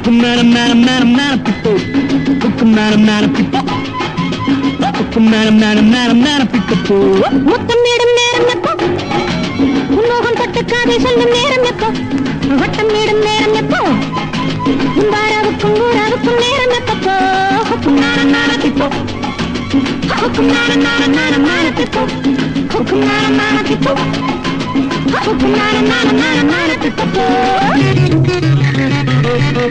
Madam madam madam madam பிப்போ குக்கு madam madam பிப்போ குக்கு மேடம் மேடம் மேடம் மேடம் பிக்கப்போ முத்தம் நேடும் நேரம் எப்போ உன்மோகம் தொட்டு காதை சொல்லும் நேரம் எப்போ வட்டம் நேடும் நேரம் எப்போ உம்பாராவுக்கும் ஊராவுக்கும் நேரம் எப்போ ஹுக்கும் நான நான பிப்போ ஹுக்கும் நான நான நான நான பிப்போ ஹுக்கும் நான நான பிப்போ ஹுக்கும் நான நான நான நான பிப்போ Müzik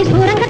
¡Ay, por!